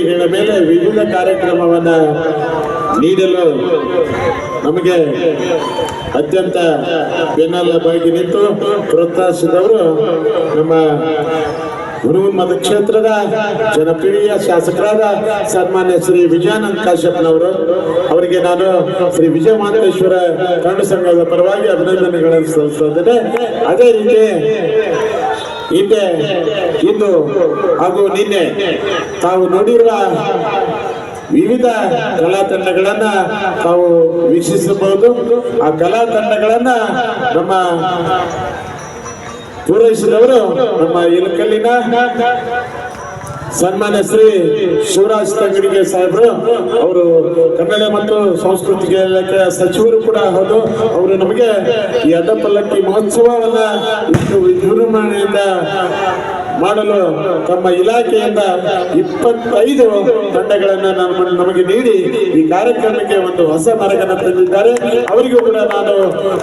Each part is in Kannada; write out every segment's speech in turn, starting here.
ವೇದಿಕೆಗಳ ಮೇಲೆ ವಿವಿಧ ಕಾರ್ಯಕ್ರಮವನ್ನ ನೀಡಲು ನಮಗೆ ಅತ್ಯಂತ ಬೆನ್ನಲ್ಲಬಾಗಿ ನಿಂತು ಪ್ರೋತ್ಸಾಹಿಸಿದವರು ನಮ್ಮ ಹುಣೂರು ಕ್ಷೇತ್ರದ ಜನಪ್ರಿಯ ಶಾಸಕರಾದ ಸನ್ಮಾನ್ಯ ಶ್ರೀ ವಿಜಯಾನಂದ ಕಾಶ್ಯಪ್ನವರು. ಅವರಿಗೆ ನಾನು ಶ್ರೀ ವಿಜಯ ಮಹಾಂತೇಶ್ವರ ಕನ್ನಡ ಸಂಘದ ಪರವಾಗಿ ಅಭಿನಂದನೆಗಳನ್ನು ಸಲ್ಲಿಸುತ್ತೇನೆ ಅದೇ ರೀತಿ ಹಿಂದೆ ಇಂದು ಹಾಗೂ ನಿನ್ನೆ ತಾವು ನೋಡಿರುವ ವಿವಿಧ ಕಲಾ ತಂಡಗಳನ್ನ ತಾವು ವೀಕ್ಷಿಸಬಹುದು. ಆ ಕಲಾ ತಂಡಗಳನ್ನ ನಮ್ಮ ಪೂರೈಸಿದವರು ನಮ್ಮ ಇಲಕಲ್ಲಿನ ಸನ್ಮಾನ್ಯ ಶ್ರೀ ಶಿವರಾಜ್ ತಂಗಡಿಗೆ ಸಾಹೇಬರು, ಅವರು ಕನ್ನಡ ಮತ್ತು ಸಾಂಸ್ಕೃತಿಕ ಇಲಾಖೆಯ ಸಚಿವರು ಕೂಡ ಹೌದು. ಅವರು ನಮಗೆ ಈ ಅಡ್ಡಪಲ್ಲಕ್ಕಿ ಮಹೋತ್ಸವವನ್ನ ಇಷ್ಟು ವಿಜೃಂಭಣೆಯಿಂದ ಮಾಡಲು ತಮ್ಮ ಇಲಾಖೆಯಿಂದ ಇಪ್ಪತ್ತೈದು ತಂಡಗಳನ್ನ ನಾನು ನಮಗೆ ನೀಡಿ ಈ ಕಾರ್ಯಕ್ರಮಕ್ಕೆ ಒಂದು ಹೊಸ ಮರಗನ್ನ ತಂದಿದ್ದಾರೆ. ಅವರಿಗೂ ಕೂಡ ನಾನು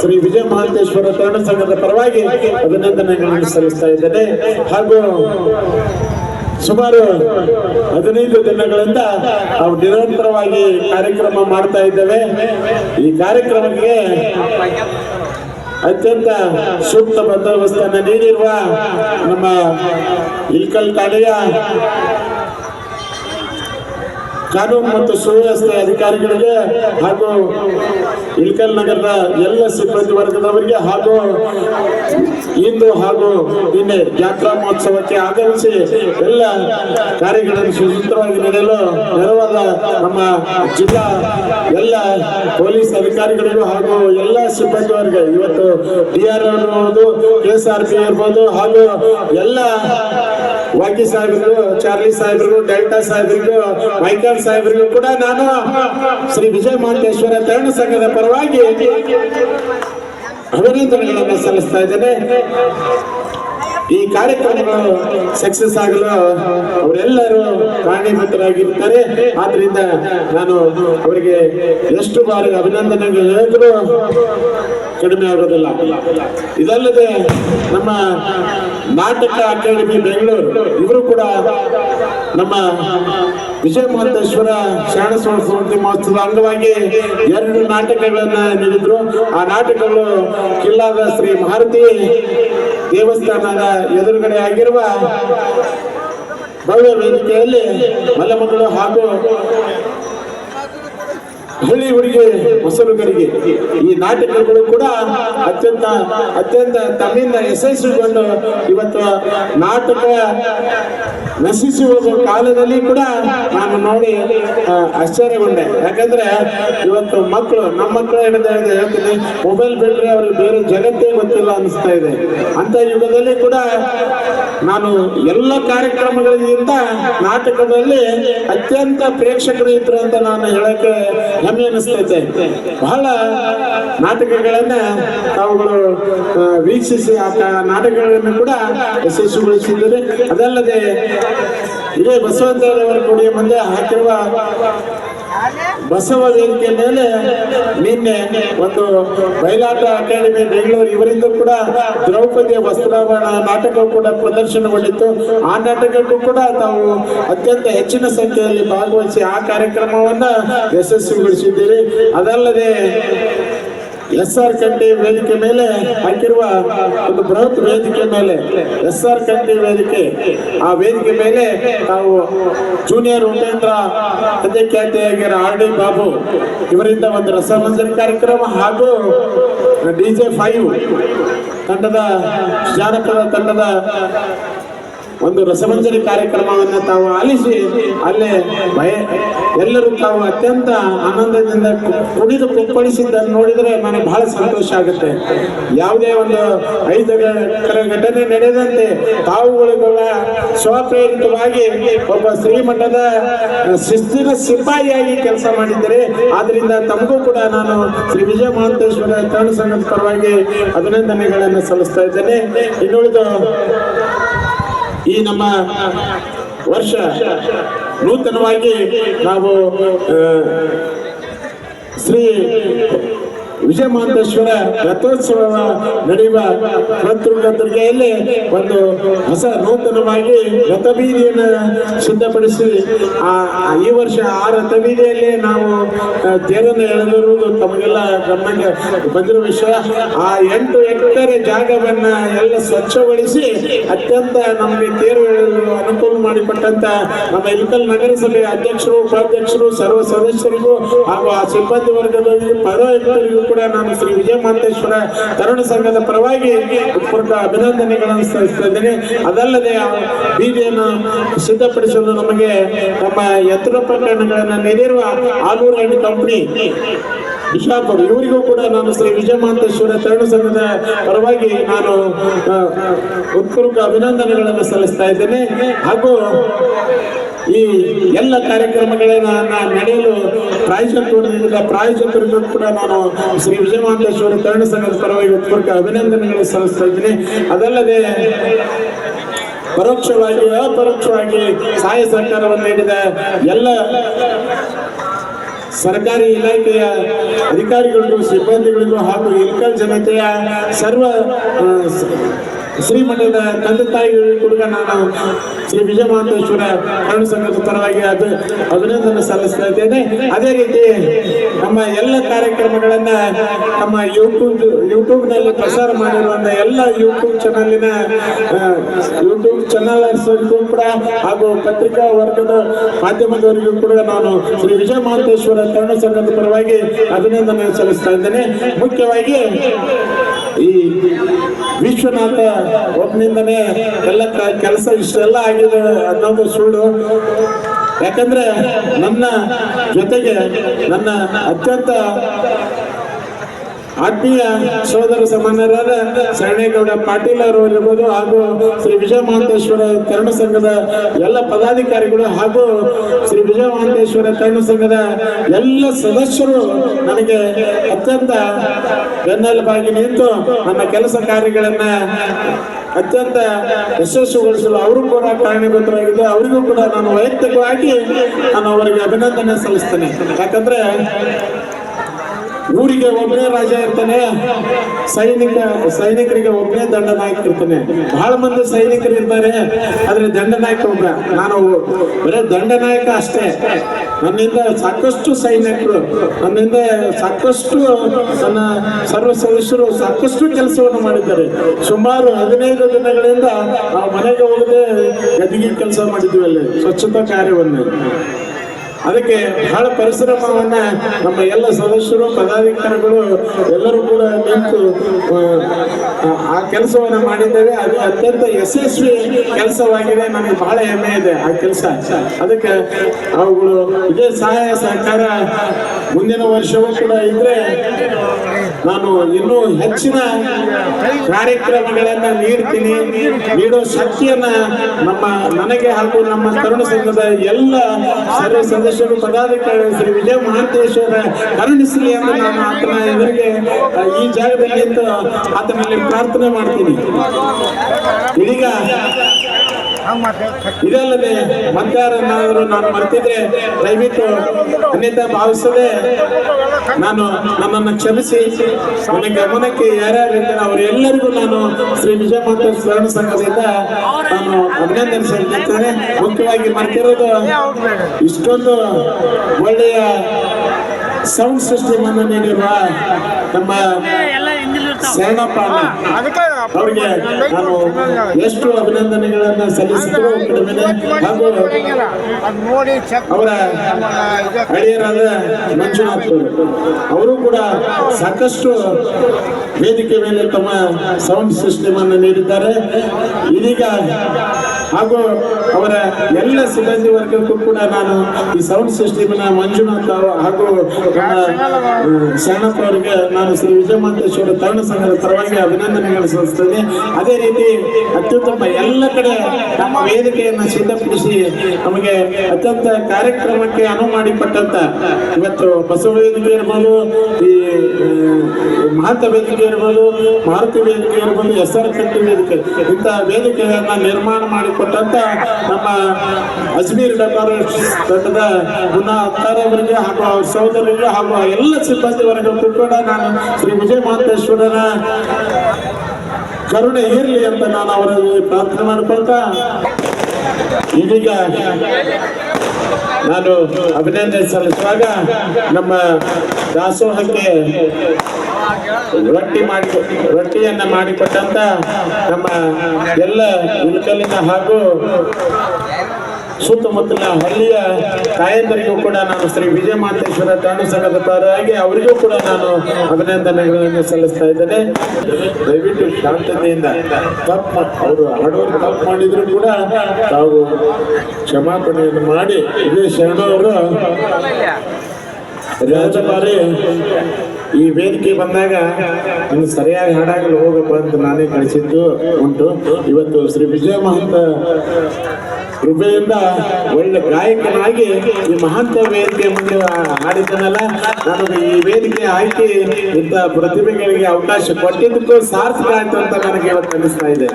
ಶ್ರೀ ವಿಜಯ ಮಹಾಂತೇಶ್ವರ ತಂಡ ಸಂಘದ ಪರವಾಗಿ ಅಭಿನಂದನೆಗಳನ್ನು ಸಲ್ಲಿಸ್ತಾ ಇದ್ದೇನೆ. ಹಾಗೂ ಸುಮಾರು ಹದಿನೈದು ದಿನಗಳಿಂದ ನಾವು ನಿರಂತರವಾಗಿ ಕಾರ್ಯಕ್ರಮ ಮಾಡ್ತಾ ಇದ್ದೇವೆ. ಈ ಕಾರ್ಯಕ್ರಮಕ್ಕೆ ಅತ್ಯಂತ ಸೂಕ್ತ ಬಂದೋಬಸ್ತನ್ನು ನೀಡಿರುವ ನಮ್ಮ ಇಲ್ಕಲ್ ಠಾಣೆಯ ಕಾನೂನು ಮತ್ತು ಸುವ್ಯವಸ್ಥೆ ಅಧಿಕಾರಿಗಳಿಗೆ ಹಾಗೂ ಇಳಕಲ್ ನಗರದ ಎಲ್ಲ ಸಿಬ್ಬಂದಿ ವರ್ಗದವರಿಗೆ ಹಾಗೂ ಇಂದು ಹಾಗೂ ನಿನ್ನೆ ಜಾತ್ರಾ ಮಹೋತ್ಸವಕ್ಕೆ ಆಗಮಿಸಿ ಎಲ್ಲ ಕಾರ್ಯಗಳನ್ನು ಸುಸೂತ್ರವಾಗಿ ನಡೆಯಲು ನೆರವಾದ ನಮ್ಮ ಜಿಲ್ಲಾ ಎಲ್ಲ ಪೊಲೀಸ್ ಅಧಿಕಾರಿಗಳಿಗೂ ಹಾಗೂ ಎಲ್ಲ ಸಿಬ್ಬಂದಿ ವರ್ಗ, ಇವತ್ತು ಡಿ ಆರ್ ಇರ್ಬೋದು ಎಸ್ ಆರ್ ಪಿ ಇರ್ಬೋದು ಹಾಗೂ ಎಲ್ಲ ವಾಕಿ ಸಾಹೇಬರಿಗೂ, ಚಾರ್ಲಿ ಸಾಹೇಬರಿಗೂ, ಡೆಲ್ಟಾ ಸಾಹೇಬರಿಗೂ, ಮೈಕಲ್ ಸಾಹೇಬರಿಗೂ ಕೂಡ ನಾನು ಶ್ರೀ ವಿಜಯ ಮಹಂತೇಶ್ವರ ತರಣ ಸಂಘದ ಪರವಾಗಿ ಅಭಿನಂದನೆಗಳನ್ನು ಸಲ್ಲಿಸ್ತಾ ಇದ್ದೇನೆ. ಈ ಕಾರ್ಯಕ್ರಮಗಳು ಸಕ್ಸಸ್ ಆಗಲು ಅವರೆಲ್ಲರೂ ಕಾರಣೀಭೂತರಾಗಿರ್ತಾರೆ. ಆದ್ರಿಂದ ನಾನು ಅವರಿಗೆ ಎಷ್ಟು ಬಾರಿ ಅಭಿನಂದನೆಗಳು ಹೇಳಿದ್ರು ಕಡಿಮೆ ಆಗೋದಿಲ್ಲ. ಇದಲ್ಲದೆ ನಮ್ಮ ನಾಟಕ ಅಕಾಡೆಮಿ ಬೆಂಗಳೂರು, ಇವರು ಕೂಡ ನಮ್ಮ ವಿಜಯ ಮಹಂತೇಶ್ವರ ಶರಣ ಸಂಸ್ಕೃತಿ ಮಹೋತ್ಸವದ ಅಂಗವಾಗಿ ಎರಡು ನಾಟಕಗಳನ್ನ ನೀಡಿದ್ರು. ಆ ನಾಟಕಗಳು ಕಿಲ್ಲಾದ ಶ್ರೀ ಮಾರುತಿ ದೇವಸ್ಥಾನದ ಎದುರುಗಡೆ ಆಗಿರುವ ಭವ್ಯ ವೇದಿಕೆಯಲ್ಲಿ ಮಲ್ಲಮಗಳು ಹಾಗೂ ಹಳ್ಳಿ ಹುಡುಗಿ ಮೊಸರುಗರಿಗೆ ಈ ನಾಟಕಗಳು ಕೂಡ ಅತ್ಯಂತ ಅತ್ಯಂತ ತಮ್ಮಿಂದ ಯಶಸ್ವಿಗೊಂಡು ಇವತ್ತು ನಾಟಕ ನಶಿಸಿ ಹೋಗುವ ಕಾಲದಲ್ಲಿ ಕೂಡ ನಾನು ನೋಡಿ ಆಶ್ಚರ್ಯಗೊಂಡೆ. ಯಾಕಂದ್ರೆ ಇವತ್ತು ಮಕ್ಕಳು, ನಮ್ಮ ಮಕ್ಕಳು ಹಿಡಿದ ಹೇಳ್ತೀನಿ ಮೊಬೈಲ್ ಬಿಟ್ರೆ ಅವ್ರಿಗೆ ಬೇರೆ ಜಗತ್ತೇ ಗೊತ್ತಿಲ್ಲ ಅನಿಸ್ತಾ ಇದೆ. ಅಂತ ಯುಗದಲ್ಲಿ ಕೂಡ ನಾನು ಎಲ್ಲ ಕಾರ್ಯಕ್ರಮಗಳಿಗಿಂತ ನಾಟಕದಲ್ಲಿ ಅತ್ಯಂತ ಪ್ರೇಕ್ಷಕರು ಇದ್ರು ಅಂತ ನಾನು ಹೇಳಕ್ಕೆ ಹೆಮ್ಮೆ ಅನಿಸ್ತೈತೆ. ಬಹಳ ನಾಟಕಗಳನ್ನ ಅವುಗಳು ವೀಕ್ಷಿಸಿ ಆ ನಾಟಕಗಳನ್ನು ಕೂಡ ಯಶಸ್ವಿಗೊಳಿಸಿದ್ದಾರೆ. ಅದಲ್ಲದೆ ಇದೇ ಬಸವಂತರವರ ಕೊಡುಗೆ ಮುಂದೆ ಹಾಕಿರುವ ಬಸವ ವೇದಿಕೆ ಮೇಲೆ ನಿನ್ನೆ ಒಂದು ಬಯಲಾಟ ಅಕಾಡೆಮಿ ಬೆಂಗಳೂರು, ಇವರಿಂದ ಕೂಡ ದ್ರೌಪದಿಯ ವಸ್ತ್ರಾಭರಣ ನಾಟಕ ಕೂಡ ಪ್ರದರ್ಶನಗೊಂಡಿತ್ತು. ಆ ನಾಟಕಕ್ಕೂ ಕೂಡ ತಾವು ಅತ್ಯಂತ ಹೆಚ್ಚಿನ ಸಂಖ್ಯೆಯಲ್ಲಿ ಭಾಗವಹಿಸಿ ಆ ಕಾರ್ಯಕ್ರಮವನ್ನ ಯಶಸ್ವಿಗೊಳಿಸಿದ್ದೀರಿ. ಅದಲ್ಲದೆ ಎಸ್ ಆರ್ ಕಂಟಿ ವೇದಿಕೆ ಮೇಲೆ ಹಾಕಿರುವ ಒಂದು ಬೃಹತ್ ವೇದಿಕೆ ಮೇಲೆ ಎಸ್ ಆರ್ ಕಂಟಿ ವೇದಿಕೆ. ಆ ವೇದಿಕೆ ಮೇಲೆ ನಾವು ಜೂನಿಯರ್ ಉಪೇಂದ್ರ ಖ್ಯಾತಿಯಾಗಿರೋ ಆರ್ ಡಿ ಬಾಬು ಇವರಿಂದ ಒಂದು ರಸಮಂಜರಿ ಕಾರ್ಯಕ್ರಮ ಹಾಗೂ ಡಿ ಜೆ ಫೈವ್ ತಂಡದ ಜಾನಪದ ತಂಡದ ಒಂದು ರಸಮಂಜರಿ ಕಾರ್ಯಕ್ರಮವನ್ನು ತಾವು ಆಲಿಸಿ, ಅಲ್ಲೇ ಭಯ, ಎಲ್ಲರೂ ತಾವು ಅತ್ಯಂತ ಆನಂದದಿಂದ ಕುಡಿದು ಕುಪ್ಪಳಿಸಿದ್ದನ್ನು ನೋಡಿದರೆ ನನಗೆ ಬಹಳ ಸಂತೋಷ ಆಗುತ್ತೆ. ಯಾವುದೇ ಒಂದು ಐದು ಘಟನೆ ನಡೆದಂತೆ ತಾವುಗಳ ಸ್ವಪ್ರೇರಿತವಾಗಿ ಒಬ್ಬ ಶ್ರೀಮಠದ ಶಿಸ್ತಿನ ಸಿಪಾಯಿಯಾಗಿ ಕೆಲಸ ಮಾಡಿದ್ದಾರೆ, ಆದ್ರಿಂದ ತಮಗೂ ಕೂಡ ನಾನು ಶ್ರೀ ವಿಜಯ ಮಹಂತೇಶ್ವರ ತರಣ ಸಂಘದ ಪರವಾಗಿ ಅಭಿನಂದನೆಗಳನ್ನು ಸಲ್ಲಿಸ್ತಾ ಇದ್ದೇನೆ. ಇನ್ನುಳಿದು ಈ ನಮ್ಮ ವರ್ಷ ನೂತನವಾಗಿ ನಾವು ಶ್ರೀ ವಿಜಯ ಮಹಂತೇಶ್ವರ ರಥೋತ್ಸವ ನಡೆಯುವ ರಥದುರ್ಗೆಯಲ್ಲಿ ಒಂದು ಹೊಸ ನೂತನವಾಗಿ ರಥಬೀದಿಯನ್ನು ಸಿದ್ಧಪಡಿಸಿ, ಆ, ಈ ವರ್ಷ ಆ ರಥಬೀದಿಯಲ್ಲಿ ನಾವು ತೇರನ್ನು ಎಳೆದಿರುವುದು ತಮಗೆಲ್ಲ ಗಮನಕ್ಕೆ ಬಂದಿರುವ ವಿಷಯ. ಆ ಎಂಟು ಎಕರೆ ಜಾಗವನ್ನ ಎಲ್ಲ ಸ್ವಚ್ಛಗೊಳಿಸಿ ಅತ್ಯಂತ ನಮಗೆ ತೇರು ಅನುಕೂಲ ಮಾಡಿಕೊಟ್ಟಂತ ನಮ್ಮ ಇಲ್ಕಲ್ ನಗರಸಭೆ ಅಧ್ಯಕ್ಷರು, ಉಪಾಧ್ಯಕ್ಷರು, ಸರ್ವ ಸದಸ್ಯರಿಗೂ ಹಾಗೂ ಆ ಸಿಬ್ಬಂದಿ ವರ್ಗದಲ್ಲಿ ಪೌರಾಯುಕ್ತರಿಗೂ ಕೂಡ ನಾನು ಶ್ರೀ ವಿಜಯ ಮಹಂತೇಶ್ವರ ತರುಣ ಸಂಘದ ಪರವಾಗಿ ಉತ್ಪೂರ್ತ ಅಭಿನಂದನೆಗಳನ್ನು ಸಲ್ಲಿಸ್ತಾ ಇದ್ದೇನೆ. ಅದಲ್ಲದೆ ಬೀದಿಯನ್ನು ಸಿದ್ಧಪಡಿಸಲು ನಮಗೆ ನಮ್ಮ ಯಂತ್ರೋಪಕರಣಗಳನ್ನು ನೀಡಿರುವ ಆಲೂರು ಅಂಡ್ ಕಂಪನಿ ಬಿಷಾಪುರ್ ಇವರಿಗೂ ಕೂಡ ನಾನು ಶ್ರೀ ವಿಜಯ ಮಹಂತೇಶ್ವರ ತರುಣ ಸಂಘದ ಪರವಾಗಿ ನಾನು ಉತ್ಪೂರ್ವಕ ಅಭಿನಂದನೆಗಳನ್ನು ಸಲ್ಲಿಸ್ತಾ ಇದ್ದೇನೆ. ಹಾಗೂ ಈ ಎಲ್ಲ ಕಾರ್ಯಕ್ರಮಗಳನ್ನ ನಡೆಯಲು ನೀಡಿದ ಪ್ರಾಯೋಜಕರಿಗೂ ಕೂಡ ನಾನು ಶ್ರೀ ವಿಜಯ ಕರ್ಣ ಸಂಘದ ಪರವಾಗಿ ಉತ್ಪೂರ್ಕ ಅಭಿನಂದನೆಗಳು ಸಲ್ಲಿಸ್ತಾ ಇದ್ದೀನಿ. ಅದಲ್ಲದೆ ಪರೋಕ್ಷವಾಗಿ, ಅಪರೋಕ್ಷವಾಗಿ ಸಹಾಯ ಸಹಕಾರವನ್ನು ನೀಡಿದ ಎಲ್ಲ ಸರ್ಕಾರಿ ಇಲಾಖೆಯ ಅಧಿಕಾರಿಗಳಿಗೂ, ಸಿಬ್ಬಂದಿಗಳಿಗೂ ಹಾಗೂ ಇಲ್ಕಲ್ ಜನತೆಯ ಸರ್ವ ಶ್ರೀಮಠದ ತಂದೆ ತಾಯಿಗಳಿಗೆ ಕೂಡ ನಾನು ಶ್ರೀ ವಿಜಯ ಮಹಂತೇಶ್ವರ ಕರುಣ ಸಂಘದ ಪರವಾಗಿ ಅದು ಅಭಿನಂದನೆ ಸಲ್ಲಿಸ್ತಾ ಇದ್ದೇನೆ. ಅದೇ ರೀತಿ ನಮ್ಮ ಎಲ್ಲ ಕಾರ್ಯಕ್ರಮಗಳನ್ನ ನಮ್ಮ ಯೂಟ್ಯೂಬ್ ಯೂಟ್ಯೂಬ್ನಲ್ಲಿ ಪ್ರಸಾರ ಮಾಡಿರುವಂತ ಎಲ್ಲ ಯೂಟ್ಯೂಬ್ ಚಾನಲಿನ ಯೂಟ್ಯೂಬ್ ಚಾನಲ್ಗೂ ಕೂಡ ಹಾಗೂ ಪತ್ರಿಕಾ ವರ್ಗದ ಮಾಧ್ಯಮದವರಿಗೂ ಕೂಡ ನಾನು ಶ್ರೀ ವಿಜಯ ಮಹಂತೇಶ್ವರ ಕರುಣ ಸಂಘದ ಪರವಾಗಿ ಅಭಿನಂದನೆ ಸಲ್ಲಿಸ್ತಾ ಇದ್ದೇನೆ. ಮುಖ್ಯವಾಗಿ ಈ ವಿಶ್ವನಾಥ ಒಬ್ಬನಿಂದನೇ ಎಲ್ಲ ಕೆಲಸ ಇಷ್ಟೆಲ್ಲ ಆಗಿದೆ ಅನ್ನೋದು ಸುಳ್ಳು. ಯಾಕಂದ್ರೆ ನನ್ನ ಜೊತೆಗೆ ನನ್ನ ಅತ್ಯಂತ ಆತ್ಮೀಯ ಸೋದರ ಸಮಾನರಾದ ಶರಣೇಗೌಡ ಪಾಟೀಲ್ ಅವರು ಇರ್ಬೋದು ಹಾಗೂ ಶ್ರೀ ವಿಜಯ ಮಹಂತೇಶ್ವರ ತರುಣ ಸಂಘದ ಎಲ್ಲ ಪದಾಧಿಕಾರಿಗಳು ಹಾಗೂ ಶ್ರೀ ವಿಜಯ ಮಹಂತೇಶ್ವರ ತರುಣ ಸಂಘದ ಎಲ್ಲ ಸದಸ್ಯರು ನನಗೆ ಅತ್ಯಂತ ಬೆನ್ನೆಲುಬಾಗಿ ನಿಂತು ನನ್ನ ಕೆಲಸ ಕಾರ್ಯಗಳನ್ನ ಅತ್ಯಂತ ಯಶಸ್ವಿಗೊಳಿಸಲು ಅವರು ಕೂಡ ಕಾರಣೀಭೂತರಾಗಿದ್ದು ಅವರಿಗೂ ಕೂಡ ನಾನು ವೈಯಕ್ತಿಕವಾಗಿ ನಾನು ಅವರಿಗೆ ಅಭಿನಂದನೆ ಸಲ್ಲಿಸ್ತೇನೆ. ಯಾಕಂದ್ರೆ ಊರಿಗೆ ಒಬ್ಬನೇ ರಾಜ ಇರ್ತಾನೆ, ಸೈನಿಕ, ಸೈನಿಕರಿಗೆ ಒಬ್ಬನೇ ದಂಡನಾಯಕ ಇರ್ತಾನೆ. ಬಹಳ ಮಂದಿ ಸೈನಿಕರು ಇರ್ತಾರೆ ಆದ್ರೆ ದಂಡನಾಯಕ ಒಬ್ಬ ನಾನು ಬರೇ ದಂಡನಾಯಕ ಅಷ್ಟೇ. ನನ್ನಿಂದ ಸಾಕಷ್ಟು ಸೈನಿಕರು, ನನ್ನಿಂದ ಸಾಕಷ್ಟು ನನ್ನ ಸರ್ವ ಸದಸ್ಯರು ಸಾಕಷ್ಟು ಕೆಲಸವನ್ನು ಮಾಡಿದ್ದಾರೆ. ಸುಮಾರು ಹದಿನೈದು ದಿನಗಳಿಂದ ನಾವು ಮನೆಗೆ ಹೋಗದೆ ಗದಿಗೆ ಕೆಲಸ ಮಾಡಿದ್ವಿ ಅಲ್ಲಿ, ಸ್ವಚ್ಛತಾ ಕಾರ್ಯವನ್ನು. ಅದಕ್ಕೆ ಬಹಳ ಪರಿಶ್ರಮವನ್ನ ನಮ್ಮ ಎಲ್ಲ ಸದಸ್ಯರು ಪದಾಧಿಕಾರಿಗಳು ಎಲ್ಲರೂ ಕೂಡ ನಿಂತು ಆ, ಕೆಲಸವನ್ನ ಮಾಡಿದ್ದೇವೆ. ಅದು ಅತ್ಯಂತ ಯಶಸ್ವಿ ಕೆಲಸವಾಗಿದೆ. ನನಗೆ ಬಹಳ ಹೆಮ್ಮೆ ಇದೆ ಆ ಕೆಲಸ. ಅದಕ್ಕೆ ಅವುಗಳು ಇದೇ ಸಹಾಯ ಸಹಕಾರ ಮುಂದಿನ ವರ್ಷವೂ ಕೂಡ ಇದ್ರೆ ನಾನು ಇನ್ನೂ ಹೆಚ್ಚಿನ ಕಾರ್ಯಕ್ರಮಗಳನ್ನ ನೀಡ್ತೀನಿ. ನೀಡೋ ಶಕ್ತಿಯನ್ನ ನಮ್ಮ ನನಗೆ ಹಾಗೂ ನಮ್ಮ ತರುಣ ಸಂಘದ ಎಲ್ಲ ಸರ್ವ ಸದಸ್ಯರು ಪದಾಧಿಕಾರಿ ಶ್ರೀ ವಿಜಯ ಮಹಾಂತೇಶ್ವರ ಕರುಣಿಸಲಿ ಅಂತ ನಾನು ಆತನ ಎದುರಿಗೆ ಈ ಜಾಗದಲ್ಲಿ ಆತನಲ್ಲಿ ಪ್ರಾರ್ಥನೆ ಮಾಡ್ತೀನಿ. ಇದೀಗ ಇದಲ್ಲದೆ ಮತ್ತಾರನ್ನಾದರೂ ನಾನು ಮರ್ತಿದ್ರೆ, ದಯವಿಟ್ಟು ಅನ್ಯತಾ ಭಾವಿಸದೆ ನಾನು ನನ್ನನ್ನು ಕ್ಷಮಿಸಿ, ನನ್ನ ಗಮನಕ್ಕೆ ಯಾರ್ಯಾರು ಇದ್ದಾರೆ ಅವರೆಲ್ಲರಿಗೂ ನಾನು ಶ್ರೀ ವಿಜಯ ಶರಣ ಸಂಘದಿಂದ ನಾನು ಅಭಿನಂದನೆ ಸಲ್ಲಿಸುತ್ತೇನೆ. ಮುಖ್ಯವಾಗಿ ಮರ್ತಿರೋದು ಇಷ್ಟೊಂದು ಒಳ್ಳೆಯ ಸೌಂಡ್ ಸಿಸ್ಟಮ್ ಅನ್ನು ನೀಡಿರುವ ನಮ್ಮ ಅವರಿಗೆ ನಾನು ಎಷ್ಟು ಅಭಿನಂದನೆಗಳನ್ನ ಸಲ್ಲಿಸಿದ್ರು ಹಾಗೂ ಹಳೆಯರಾದ ಮಂಜುನಾಥ್ ಅವರು. ಕೂಡ ಸಾಕಷ್ಟು ವೇದಿಕೆ ಮೇಲೆ ತಮ್ಮ ಸೌಂಡ್ ಸಿಸ್ಟಮ್ ಅನ್ನು ನೀಡಿದ್ದಾರೆ. ಇದೀಗ ಹಾಗೂ ಅವರ ಎಲ್ಲ ಸಿಬ್ಬಂದಿ ವರ್ಗಕ್ಕೂ ಕೂಡ ನಾನು ಈ ಸೌಂಡ್ ಸಿಸ್ಟಮ್ ಮಂಜುನಾಥ್ ಅವರು ಹಾಗೂ ಶರಣಪ್ಪ ಅವರಿಗೆ ನಾನು ಶ್ರೀ ವಿಜಯ ಮಹಂತೇಶ್ವರ ತರುಣ ಸಂಘದ ಪರವಾಗಿ ಅಭಿನಂದನೆಗಳು ಸಲ್ಲಿಸ್ತೇನೆ. ಅದೇ ರೀತಿ ಅತ್ಯುತ್ತಮ ಎಲ್ಲ ಕಡೆ ನಮ್ಮ ವೇದಿಕೆಯನ್ನು ಸಿದ್ಧಪಡಿಸಿ ನಮಗೆ ಅತ್ಯಂತ ಕಾರ್ಯಕ್ರಮಕ್ಕೆ ಅನುವು ಮಾಡಿಕೊಟ್ಟಂತ ಇವತ್ತು ಬಸವ ವೇದಿಕೆ ಇರ್ಬೋದು ಈ ಮಹಾತ ವೇದಿಕೆ ಇರ್ಬೋದು ಮಾರುತಿ ವೇದಿಕೆ ಇರ್ಬೋದು ಎಸ್ ಆರ್ ಕಟ್ಟಿ ವೇದಿಕೆ ಇಂತಹ ವೇದಿಕೆಗಳನ್ನ ನಿರ್ಮಾಣ ಮಾಡಿಕೊಟ್ಟಂತ ನಮ್ಮ ಅಜ್ಮೀರ್ ಡೆಕೋರೇಷನ್ ತಂಡದ ಮುನ್ನಾ ಅತ್ತಾರವರಿಗೆ ಹಾಗೂ ಅವ್ರ ಸಹೋದರರಿಗೆ ಹಾಗೂ ಎಲ್ಲ ಸಿಬ್ಬಂದಿ ವರ್ಗ ಕೂಡ ನಾನು ಶ್ರೀ ವಿಜಯ ಮಹಂತೇಶ್ವರನ ಕರುಣೆ ಇರಲಿ ಅಂತ ನಾನು ಅವರಲ್ಲಿ ಪ್ರಾರ್ಥನೆ ಮಾಡ್ಕೊಳ್ತಾ ಇದೀಗ ನಾನು ಅಭಿನಂದನೆ ಸಲ್ಲಿಸುವಾಗ ನಮ್ಮ ದಾಸೋಹಕ್ಕೆ ರೊಟ್ಟಿ ಮಾಡಿ ರೊಟ್ಟಿಯನ್ನ ಮಾಡಿಕೊಟ್ಟಂತ ನಮ್ಮ ಎಲ್ಲ ಇಳಕಲಿನ ಹಾಗೂ ಸುತ್ತಮುತ್ತಲಿನ ಹಳ್ಳಿಯ ತಾಯಂದರಿಗೂ ಕೂಡ ನಾನು ಶ್ರೀ ವಿಜಯ ಮಾತೇಶ್ವರ ತಾಣು ಸಂಘದ ಪರವಾಗಿ ಅವರಿಗೂ ಕೂಡ ನಾನು ಅಭಿನಂದನೆಗಳನ್ನು ಸಲ್ಲಿಸ್ತಾ ಇದ್ದೇನೆ. ದಯವಿಟ್ಟು ಶಾಂತತೆಯಿಂದ ತಪ್ಪು ಅವರು ಆಡೋರು ತಪ್ಪು ಮಾಡಿದ್ರು ಕೂಡ ತಾವು ಕ್ಷಮಾಪಣೆಯನ್ನು ಮಾಡಿ ಇದೇ ಶರಣವರು ರಾಜಬಾರಿ ಈ ವೇದಿಕೆ ಬಂದಾಗ ನಿಮ್ಗೆ ಸರಿಯಾಗಿ ಹಾಡಾಗಲು ಹೋಗಪ್ಪ ಅಂತ ನಾನೇ ಕಳಿಸಿದ್ದು ಉಂಟು. ಇವತ್ತು ಶ್ರೀ ವಿಜಯ ಮಹಂತ ಕೃಪೆಯಿಂದ ಒಳ್ಳೆ ಗಾಯಕನಾಗಿ ಈ ಮಹಂತ ವೇದಿಕೆ ಮುಂದೆ ಹಾಡಿದ್ದನಲ್ಲ ನನಗೆ ಈ ವೇದಿಕೆ ಆಯ್ಕೆ, ಇಂಥ ಪ್ರತಿಭೆಗಳಿಗೆ ಅವಕಾಶ ಕೊಟ್ಟಿದ್ದಕ್ಕೂ ಸಾರ್ಥಕ ಆಯ್ತು ಅಂತ ನನಗೆ ಇವತ್ತು ಅನಿಸ್ತಾ ಇದೆ.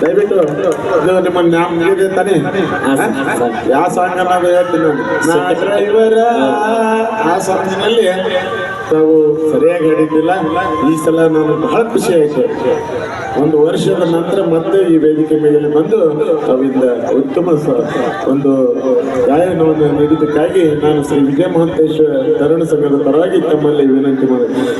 ದಯವಿಟ್ಟು ನಿಮ್ಮ ತಾನೆ ಯಾವ ಸಾಂಗ್ ನಾವು ಹೇಳ್ತೀನಿ ಡ್ರೈವರ ಆ. ಸಾಂಗ್ನಲ್ಲಿ ತಾವು ಸರಿಯಾಗಿ ಹೇಳಿದ್ದಿಲ್ಲ ಈ ಸಲ ನಾನು ಬಹಳ ಖುಷಿ ಆಯ್ತು. ಒಂದು ವರ್ಷದ ನಂತರ ಮತ್ತೆ ಈ ವೇದಿಕೆ ಮೇಲೆ ಬಂದು ಅವಿಂದ ಉತ್ತಮ ಒಂದು ಗಾಯನವನ್ನು ನೀಡಿದ್ದಕ್ಕಾಗಿ ನಾನು ಶ್ರೀ ವಿಜಯ ಮಹಂತೇಶ್ವರ ತರುಣ ಸಂಘದ ಪರವಾಗಿ ತಮ್ಮಲ್ಲಿ ವಿನಂತಿ ಮಾಡಿದ್ದೇನೆ